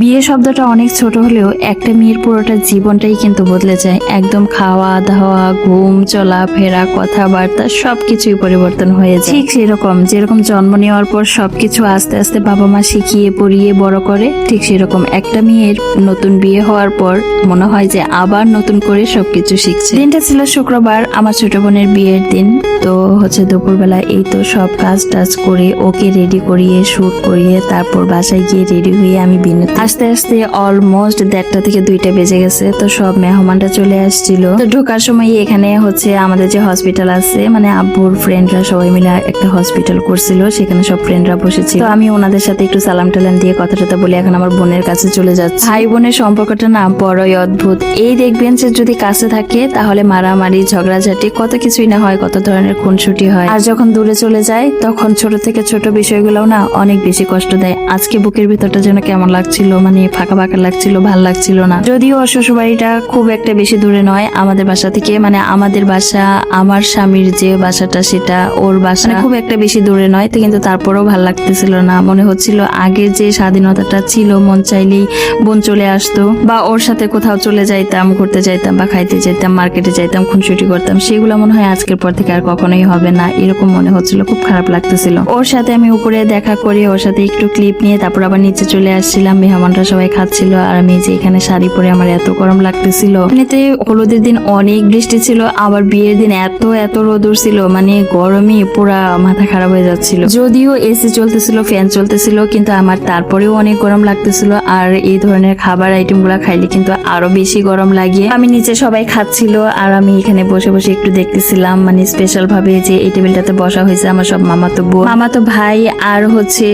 বিয়ে শব্দটা অনেক ছোট হলেও একটা মেয়ের পুরোটা জীবনটাই কিন্তু বদলে যায়। একদম খাওয়া দাওয়া ঘুম, চলা, ফেরা, কথাবার্তা সবকিছুই পরিবর্তন হয়ে যায়। ঠিক সেরকম, যেরকম জন্ম নেওয়ার পর সবকিছু আস্তে আস্তে বাবা মা শিখিয়ে, পড়িয়ে, বড় করে, ঠিক সেরকম একটা মেয়ের নতুন বিয়ে হওয়ার পর মনে হয় যে আবার নতুন করে সবকিছু শিখছে। দিনটা ছিল শুক্রবার, আমার ছোট বোনের বিয়ের দিন। তো হচ্ছে দুপুরবেলা এই তো সব কাজ টাজ করে ওকে রেডি করিয়ে শুট করিয়ে, তারপর বাসায় গিয়ে রেডি হয়ে আমি বিনোদ আস্তে আস্তে অলমোস্ট দেড়টা থেকে দুইটা বেজে গেছে, তো সব মেহমানরা চলে আসছিল। তো ঢোকার সময় এখানে হচ্ছে আমাদের যে হসপিটাল আছে মানে আব্বুর ফ্রেন্ডরা সবাই মিলে একটা হসপিটাল করছিল, সেখানে সব ফ্রেন্ডরা বসেছিল। আমি ওনাদের সাথে একটু সালাম টালাম দিয়ে কথা টথা বলে, এখন আমার বোনের কাছে চলে যাচ্ছে। ভাই বোনের সম্পর্কটা না বড়ই অদ্ভুত। এই দেখবেন যে যদি কাছে থাকে, তাহলে মারামারি, ঝগড়াঝাটি, কত কিছুই না হয়, কত ধরনের খুনসুটি হয়। আর যখন দূরে চলে যায়, তখন ছোট থেকে ছোট বিষয়গুলোও না অনেক বেশি কষ্ট দেয়। আজকে বুকের ভিতরটা যেন কেমন লাগছিল মানে ফাঁকা ফাঁকা লাগছিল, ভালো লাগছিল না। যদিও শ্বশুরবাড়িটা খুব একটা বেশি দূরে নয়, আমাদের বাসা থেকে মানে আমাদের বাসা, আমার স্বামীর যে বাসাটা সেটা ওর বাসা। মানে খুব একটা বেশি দূরে নয়, তো কিন্তু তারপরেও ভালো লাগতেছিল না। মনে হচ্ছিল আগে যে স্বাধীনতাটা ছিল, মন চাইলেই বোন চলে আসতো, বা ওর সাথে কোথাও চলে যাইতাম, ঘুরতে যাইতাম, বা খাইতে যাইতাম, মার্কেটে যাইতাম, খুনসুটি করতাম, সেগুলো মনে হয় আজকের পর থেকে আর কখনোই হবে না, এরকম মনে হচ্ছিল, খুব খারাপ লাগতেছিল। ওর সাথে আমি উপরে দেখা করে, ওর সাথে একটু ক্লিপ নিয়ে, তারপর আবার নিচে চলে আসছিলাম। মেহমানরা সবাই খাচ্ছিল, আর আমি যে এখানে শাড়ি পরে আমার এত গরম লাগতেছিল। এমনিতে হলুদের দিন অনেক বৃষ্টি ছিল, আবার বিয়ের দিন এত এত রোদুর ছিল মানে গরমে পুরা মাথা খারাপ হয়ে যাচ্ছিল। যদিও এসি চলতেছিল, ফ্যান চলতেছিল, কিন্তু আমার তারপরেও অনেক গরম লাগতেছিল, আর এই ধরনের খাবার আইটেমগুলা খাইলে কিন্তু আরও বেশি গরম লাগে। আমি নিচে সবাই খাচ্ছিল, আর আমি এখানে বসে বসে একটু দেখতেছিলাম মানে স্পেশাল ভাবে যে এই টেবিলটাতে বসা হয়েছে আমার সব মামাতো বোন মামাতো ভাই, আর হচ্ছে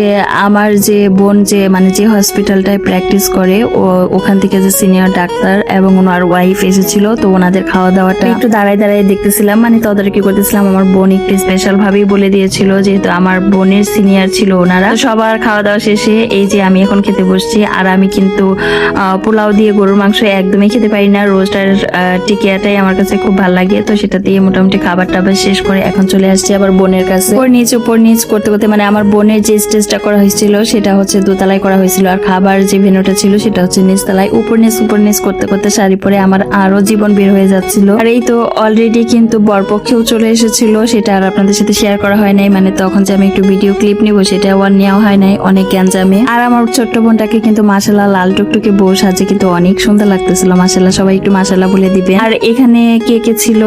আমার যে বোন যে মানে যে হসপিটালটায় প্র্যাকটিস করে। ওখান থেকে যে সিনিয়র ডাক্তার এবং ওনার ওয়াইফ এসেছিল, তো ওনাদের খাওয়া দাওয়াটা একটু দাঁড়ায় দাঁড়ায় দেখতেছিলাম মানে তদারকি করতেছিলাম। আমার বোন একটু স্পেশাল ভাবেই বলে দিয়েছিল, যেহেতু আমার বোনের সিনিয়র ছিল ওনারা। সবার খাওয়া দাওয়া শেষে এই যে আমি এখন খেতে বসছি, আর আমি কিন্তু পোলাও দিয়ে গরুর মাংস একদমই খেতে পারি না। রোস্ট আর টিকিয়াটাই আমার কাছে খুব ভালো লাগে, তো সেটা দিয়ে মোটামুটি খাবার টাবার শেষ করে এখন চলে আসছি আবার বোনের কাছে। উপর নিচ উপর নিচ করতে করতে মানে আমার বোনের যে স্টেজটা করা হয়েছিল, সেটা হচ্ছে দোতলায় করা হয়েছিল, আর খাবার যে ভেনুটা ছিল সেটা হচ্ছে নিচতলায় উপর নিচ উপর নিচ করতে করতে শাড়ি পরে আমার আরও জীবন বের হয়ে যাচ্ছিল। আর এই তো অলরেডি কিন্তু বরপক্ষেও চলে এসেছিল, সেটা আর আপনাদের সাথে শেয়ার করা হয় নাই। মানে তখন যে আমি একটু ভিডিও ক্লিপ নিব, সেটা আর নেওয়া হয় নাই অনেক গ্যাঞ্জামে। আর আমার ছোট্ট বোনটাকে কিন্তু মাসাল্লাহ লাল টুকটুকে বউ সাজে কিন্তু অনেক সুন্দর লাগতেছিল। মাসাল্লাহ সবাই একটু মাসাল্লাহ বলে দিবে। আর এখানে কে কে ছিল?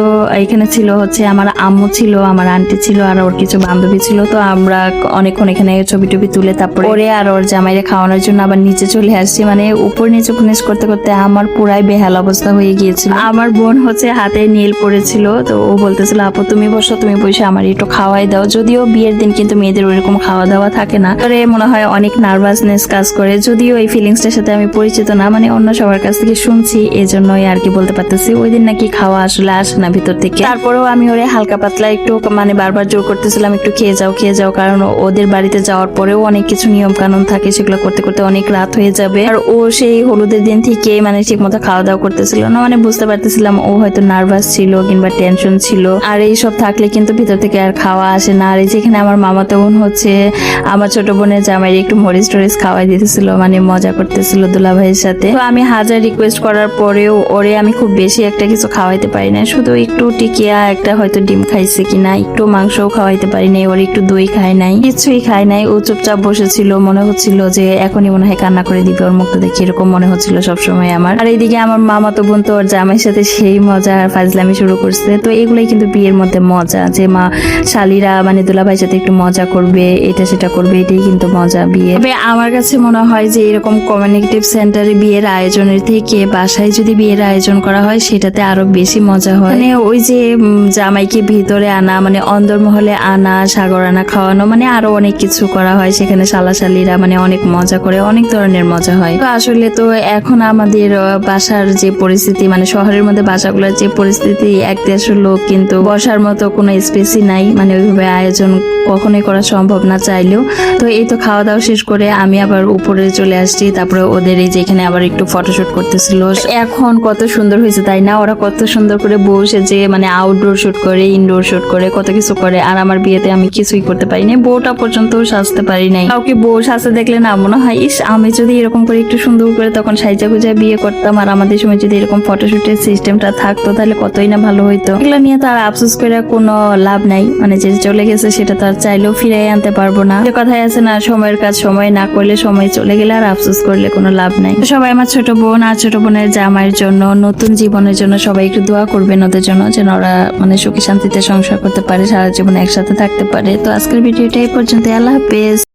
এখানে ছিল হচ্ছে আমার আম্মু ছিল, আমার আন্টি ছিল, আর ওর কিছু বান্ধবী ছিল। তো আমরা অনেকক্ষণ এখানে ছবি টবি তুলে তারপরে ওরে আর ওর জামাইরে খাওয়ানোর জন্য আবার নিচে চলে আসছি মানে উপর নিচে উপর করতে করতে আমার পুরাই বেহাল অবস্থা হয়ে গিয়েছিল। আমার বোন হচ্ছে হাতে নীল পড়েছিল তো ও বলতেছিল, আপু, তুমি বসো, তুমি বসে আমার একটু খাওয়াই দাও। যদিও বিয়ের দিন কিন্তু মেয়েদের ওইরকম খাওয়া দাওয়া থাকে না। পরে মনে হয় অনেক নার্ভাসনেস কাজ করে, যদিও এই ফিলিংসটার সাথে আমি পরিচিত না মানে অন্য সবার কাছ থেকে শুনছি এই জন্যই আর কি বলতে পারতেছি। ওই দিন নাকি খাওয়া আসলে আসে না ভিতর থেকে। তারপরেও আমি ওরে হালকা পাতলা একটু মানে বারবার জোর করতেছিলাম, একটু খেয়ে যাও খেয়ে যাও, কারণ ওদের বাড়িতে যাওয়ার পরেও অনেক কিছু নিয়ম কানুন থাকে, সেগুলো করতে করতে অনেক রাত হয়ে যাবে। আর ও সেই হলুদের দিন থেকে মানে ঠিক মতো খাওয়া দাওয়া করতেছিল না মানে বুঝতে পারতেছিলাম ও হয়তো নার্ভাস ছিল কিংবা টেনশন ছিল। আর এই সব থাকলে কিন্তু ভিতর থেকে আর খাওয়া আসে না। আর এই যেখানে আমার মামাতো বোন হচ্ছে আমার ছোট বোনের জামাই একটু মরিচ টরিচ খাওয়াই দিতেছিল মানে মজা করতেছিল দুলা ভাইয়ের সাথে। তো আমি হাজার রিকোয়েস্ট করার পরেও ওরে আমি খুব বেশি একটা কিছু খাওয়াইতে পারি না শুধু একটু টিকিয়া, একটা হয়তো ডিম খাইছে কিনা, একটু মাংসও খাওয়াইতে পারি নাই, ওর একটু দই খায় নাই, কিছুই খায় নাই। ও চুপচাপ বসেছিল, মনে হচ্ছিল যে এখনই মনে হয় কান্না করে দিবে, ওর মুখটা দেখে এরকম মনে হচ্ছিল সবসময় আমার। আর এইদিকে আমার মামা তো বোন তো, ওর জামাইয়ের সাথে সেই মজা আর ফাজলামি শুরু করছে। তো এগুলোই কিন্তু বিয়ের মধ্যে মজা, যে মা শালিরা মানে দুলাভাইয়ের সাথে একটু মজা করবে, এটা সেটা করবে, এটাই কিন্তু মজা বিয়ে। তবে আমার কাছে মনে হয় যে এরকম কমিউনিকেটিভ সেন্টারে বিয়ের আয়োজনের থেকে বাসায় যদি বিয়ের আয়োজন করা হয়, সেটাতে আরও বেশি মজা হয়। মানে ওই যে জামাইকে ভিতরে আনা মানে অন্দরমহলে আনা, সাগর আনা, খাওয়ানো মানে আরও অনেক কিছু করা হয়। সেখানে শালাশালিরা মানে অনেক মজা করে, অনেক ধরনের মজা হয়। তো আসলে তো এখন আমাদের বাসার যে পরিস্থিতি মানে শহরের মধ্যে বাসাগুলোর যে পরিস্থিতি, এক দেশের লোক কিন্তু বসার মতো কোনো স্পেসই নাই। মানে ওইভাবে আয়োজন কখনোই করা সম্ভব না চাইলেও। তো এই তো খাওয়া দাওয়া শেষ করে আমি আবার উপরে চলে আসছি। তারপরে ওদের এই যে এখানে আবার একটু ফটোশুট করতেছিল। এখন কত সুন্দর হয়েছে, তাই না? ওরা কত সুন্দর করে বসে যে মানে আউটডোর শুট করে ইনডোর শুট করে, কত কিছু করে। আর আমার বিয়েতে আমি কিছুই করতে পারি নাই বউটা পর্যন্ত সাজতে পারি নাই। কাউকে বউ সাজতে দেখলে না মনে হয়, ইস আমি যদি এরকম করে একটু সুন্দর করে তখন সাইজা গুজা বিয়ে করতাম, আর আমাদের সময় যদি এরকম ফটোশুটের সিস্টেমটা থাকতো, তাহলে কতই না ভালো হইতো। এগুলো নিয়ে তো আর আফসোস করে কোনো লাভ নাই। মানে যে চলে গেছে সেটা তো আর চাইলেও ফিরে আনতে পারব না। যে কথাই আছে না, সময়ের কাজ সময় না করলে সময় চলে গেলে আর আফসোস করলে কোনো লাভ নাই। সবাই আমার ছোট বোন আর ছোট বোনের জামাইয়ের জন্য, নতুন জীবনের জন্য সবাই একটু দোয়া করবেন ওদের জন্য, যেন ওরা মানে সুখী শান্তিতে সংসার করতে পারে, সারা জীবন একসাথে থাকতে পারে। তো আজকের ভিডিওটা এই পর্যন্ত আল্লাহ হাফেজ।